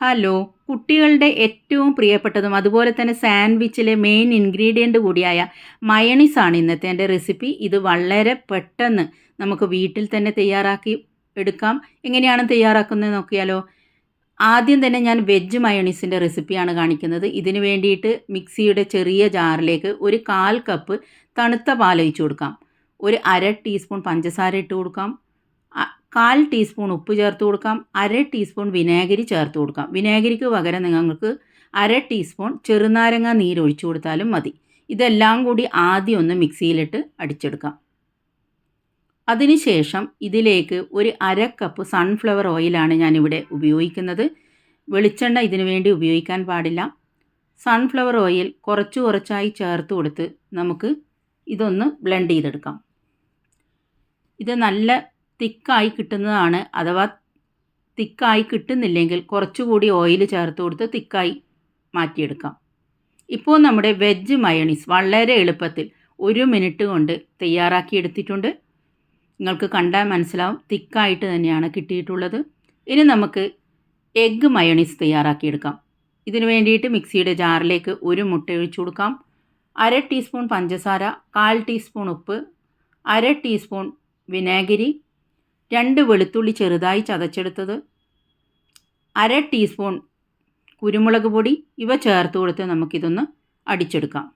Hello കുട്ടികളുടെ ഏറ്റവും പ്രിയപ്പെട്ടതും അതുപോലെ തന്നെ സാൻഡ്വിച്ചിലെ മെയിൻ ഇൻഗ്രീഡിയന്റ് കൂടിയായ മയണീസാണ് ഇന്നത്തെ എന്റെ റെസിപ്പി ഇത് വളരെ പെട്ടെന്ന് നമുക്ക് വീട്ടിൽ തന്നെ തയ്യാറാക്കി എടുക്കാം. എങ്ങനെയാണ് തയ്യാറാക്കുന്നത് നോക്കിയാലോ? ആദ്യം തന്നെ ഞാൻ വെജ് മയണീസിന്റെ റെസിപ്പിയാണ് കാണിക്കുന്നത്. ഇതിന് വേണ്ടിയിട്ട് മിക്സിയുടെ ചെറിയ ജാറിലേക്ക് ഒരു കാൽ കപ്പ് തണുത്ത പാൽ ഒഴിച്ചു കൊടുക്കാം. ഒരു അര ടീസ്പൂൺ പഞ്ചസാര ഇട്ട് കൊടുക്കാം. കാൽ ടീസ്പൂൺ ഉപ്പ് ചേർത്ത് കൊടുക്കാം. അര ടീസ്പൂൺ വിനാഗിരി ചേർത്ത് കൊടുക്കാം. വിനാഗിരിക്ക് പകരം നിങ്ങൾക്ക് അര ടീസ്പൂൺ ചെറുനാരങ്ങ നീര് ഒഴിച്ചു കൊടുത്താലും മതി. ഇതെല്ലാം കൂടി ആദ്യം ഒന്ന് മിക്സിയിലിട്ട് അടിച്ചെടുക്കാം. അതിനുശേഷം ഇതിലേക്ക് ഒരു അര കപ്പ് സൺഫ്ലവർ ഓയിലാണ് ഞാനിവിടെ ഉപയോഗിക്കുന്നത്. വെളിച്ചെണ്ണ ഇതിനു വേണ്ടി ഉപയോഗിക്കാൻ പാടില്ല. സൺഫ്ലവർ ഓയിൽ കുറച്ച് കുറച്ചായി ചേർത്ത് കൊടുത്ത് നമുക്ക് ഇതൊന്ന് ബ്ലെൻഡ് ചെയ്തെടുക്കാം. ഇത് നല്ല തിക്കായി കിട്ടുന്നതാണ് അഥവാ തിക്കായി കിട്ടുന്നില്ലെങ്കിൽ കുറച്ചുകൂടി ഓയിൽ ചേർത്ത് കൊടുത്ത് തിക്കായി മാറ്റിയെടുക്കാം. ഇപ്പോൾ നമ്മുടെ വെജ് മയണീസ് വളരെ എളുപ്പത്തിൽ ഒരു മിനിറ്റ് കൊണ്ട് തയ്യാറാക്കി എടുത്തിട്ടുണ്ട്. നിങ്ങൾക്ക് കണ്ടാൽ മനസ്സിലാവും തിക്കായിട്ട് തന്നെയാണ് കിട്ടിയിട്ടുള്ളത്. ഇനി നമുക്ക് എഗ്ഗ് മയണീസ് തയ്യാറാക്കിയെടുക്കാം ഇതിനു വേണ്ടിയിട്ട് മിക്സിയുടെ ജാറിലേക്ക് ഒരു മുട്ട ഒഴിച്ചു കൊടുക്കാം. അര ടീസ്പൂൺ പഞ്ചസാര കാൽ ടീസ്പൂൺ ഉപ്പ് അര ടീസ്പൂൺ വിനാഗിരി രണ്ട് വെളുത്തുള്ളി ചെറുതായി ചതച്ചെടുത്തത് അര ടീസ്പൂൺ കുരുമുളക് പൊടി ഇവ ചേർത്ത് കൊടുത്ത് നമുക്കിതൊന്ന് അടിച്ചെടുക്കാം.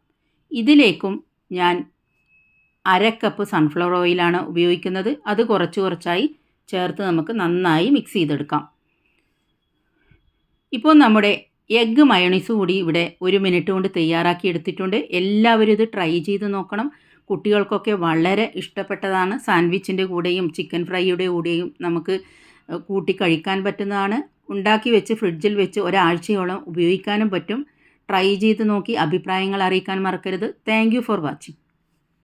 ഇതിലേക്കും ഞാൻ അര കപ്പ് സൺഫ്ലവർ ഓയിലാണ് ഉപയോഗിക്കുന്നത്. അത് കുറച്ച് കുറച്ചായി ചേർത്ത് നമുക്ക് നന്നായി മിക്സ് ചെയ്തെടുക്കാം. ഇപ്പോൾ നമ്മുടെ എഗ്ഗ് മയണീസ് കൂടി ഇവിടെ ഒരു മിനിറ്റ് കൊണ്ട് തയ്യാറാക്കി എടുത്തിട്ടുണ്ട്. എല്ലാവരും ഇത് ട്രൈ ചെയ്ത് നോക്കണം. കുട്ടികൾക്കൊക്കെ വളരെ ഇഷ്ടപ്പെട്ടതാണ്. സാൻഡ്വിച്ചിന്റെ കൂടെയും ചിക്കൻ ഫ്രൈയുടെ കൂടെയും നമുക്ക് കൂട്ടി കഴിക്കാൻ പറ്റുന്നതാണ്. ഉണ്ടാക്കി വെച്ച് ഫ്രിഡ്ജിൽ വെച്ച് ഒരാഴ്ചയോളം ഉപയോഗിക്കാനും പറ്റും. ട്രൈ ചെയ്ത് നോക്കി അഭിപ്രായങ്ങൾ അറിയിക്കാൻ മറക്കരുത്. Thank for watching.